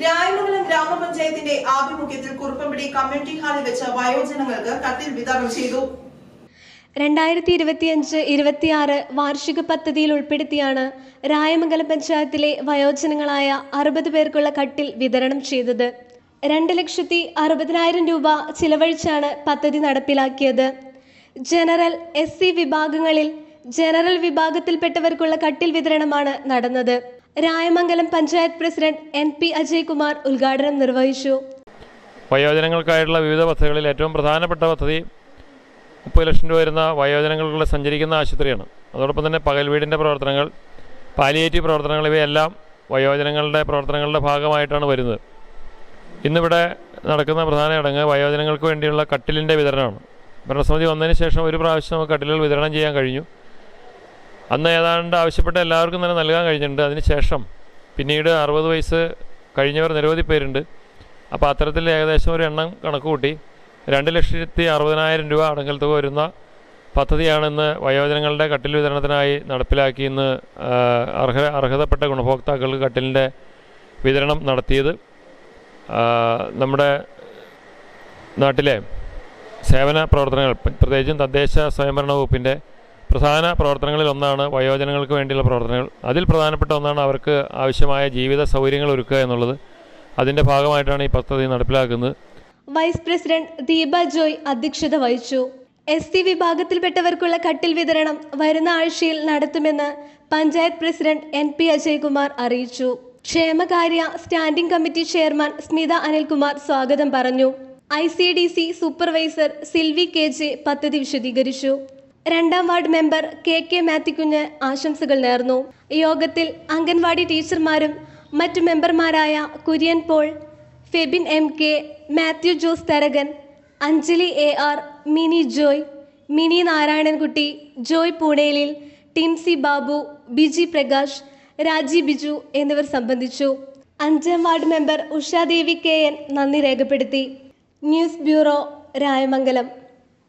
രായമംഗലം ഗ്രാമപഞ്ചായത്തിന്റെ ആഭിമുഖ്യത്തിൽ കുറുപ്പമ്പടി കമ്മ്യൂണിറ്റി ഹാളിൽ വെച്ച് വയോജനങ്ങൾക്ക് കത്തിൽ വിതരണം ചെയ്തു. രണ്ടായിരത്തി ഇരുപത്തിയഞ്ച് ഇരുപത്തിയാറ് വാർഷിക പദ്ധതിയിൽ ഉൾപ്പെടുത്തിയാണ് രായമംഗലം പഞ്ചായത്തിലെ വയോജനങ്ങളായ അറുപത് പേർക്കുള്ള കട്ടിൽ വിതരണം ചെയ്തത്. രണ്ട് ലക്ഷത്തി അറുപതിനായിരം രൂപ ചിലവഴിച്ചാണ് പദ്ധതി നടപ്പിലാക്കിയത്. ജനറൽ എസ് വിഭാഗങ്ങളിൽ ജനറൽ വിഭാഗത്തിൽപ്പെട്ടവർക്കുള്ള കട്ടിൽ വിതരണമാണ് നടന്നത്. Rayamangalam panchayat president N P Ajaykumar ഉദ്ഘാടനം നിർവഹിച്ചു. വയോജനങ്ങൾക്കായിട്ടുള്ള വിവിധ പദ്ധതികളിൽ ഏറ്റവും പ്രധാനപ്പെട്ട പദ്ധതി മുപ്പത് ലക്ഷം രൂപ വരുന്ന വയോജനങ്ങൾക്കുള്ള സഞ്ചരിക്കുന്ന ആശുപത്രിയാണ്. അതോടൊപ്പം തന്നെ പകൽ വീടിന്റെ പ്രവർത്തനങ്ങൾ പാലിയേറ്റീവ് പ്രവർത്തനങ്ങൾ ഇവയെല്ലാം വയോജനങ്ങളുടെ പ്രവർത്തനങ്ങളുടെ ഭാഗമായിട്ടാണ് വരുന്നത്. ഇന്നിവിടെ നടക്കുന്ന പ്രധാന ചടങ്ങ് വയോജനങ്ങൾക്ക് വേണ്ടിയുള്ള കട്ടിലിന്റെ വിതരണമാണ്. ഭരണസമിതി വന്നതിന് ശേഷം ഒരു പ്രാവശ്യം നമുക്ക് കട്ടിലുകൾ വിതരണം ചെയ്യാൻ കഴിഞ്ഞു. അന്ന് ഏതാണ്ട് ആവശ്യപ്പെട്ട എല്ലാവർക്കും തന്നെ നൽകാൻ കഴിഞ്ഞിട്ടുണ്ട്. അതിനുശേഷം പിന്നീട് അറുപത് വയസ്സ് കഴിഞ്ഞവർ നിരവധി പേരുണ്ട്. അപ്പോൾ അത്തരത്തിൽ ഏകദേശം ഒരു എണ്ണം കണക്ക് കൂട്ടി. രണ്ട് ലക്ഷത്തി അറുപതിനായിരം രൂപ അടങ്കൽ തുക വരുന്ന പദ്ധതിയാണ് ഇന്ന് വയോജനങ്ങളുടെ കട്ടിൽ വിതരണത്തിനായി നടപ്പിലാക്കി ഇന്ന് അർഹ അർഹതപ്പെട്ട ഗുണഭോക്താക്കൾക്ക് കട്ടിലിന്റെ വിതരണം നടത്തിയത്. നമ്മുടെ നാട്ടിലെ സേവന പ്രവർത്തനങ്ങൾ പ്ര- പ്രത്യേകിച്ചും തദ്ദേശ സ്വയംഭരണ വകുപ്പിന്റെ പ്രധാന പ്രവർത്തനങ്ങളിൽ ഒന്നാണ് വയോജനങ്ങൾക്ക് വേണ്ടിയുള്ള പ്രവർത്തനങ്ങൾ. അതിൽ പ്രധാനപ്പെട്ട ഒന്നാണ് അവർക്ക് ആവശ്യമായ ജീവിത സൗകര്യങ്ങൾ ഒരുക്കുക എന്നുള്ളത്. അതിന്റെ ഭാഗമായിട്ടാണ് ഈ പദ്ധതി നടപ്പിലാക്കുന്നത്. വൈസ് പ്രസിഡന്റ് ദീപ ജോയ് അധ്യക്ഷത വഹിച്ചു. എസ് സി വിഭാഗത്തിൽപ്പെട്ടവർക്കുള്ള കട്ടിൽ വിതരണം വരുന്ന ആഴ്ചയിൽ നടത്തുമെന്ന് panchayat president N P Ajaykumar അറിയിച്ചു. ക്ഷേമകാര്യ standing committee chairman Smitha Anilkumar സ്വാഗതം പറഞ്ഞു. I C D C supervisor Silvy K J പദ്ധതി വിശദീകരിച്ചു. രണ്ടാം ward member K K Mathukunju ആശംസകൾ നേർന്നു. യോഗത്തിൽ അംഗൻവാടി ടീച്ചർമാരും മറ്റു മെമ്പർമാരായ Kurian Paul Febin M K Mathew Jose Tharakan Anjali A R Mini Joy Mini Narayanankutty Joy Poonelil Tincy Babu Biji Prakash Raji Biju എന്നിവർ സംബന്ധിച്ചു. അഞ്ചാം ward member Ushadevi K N നന്ദി രേഖപ്പെടുത്തി. News bureau Rayamangalam.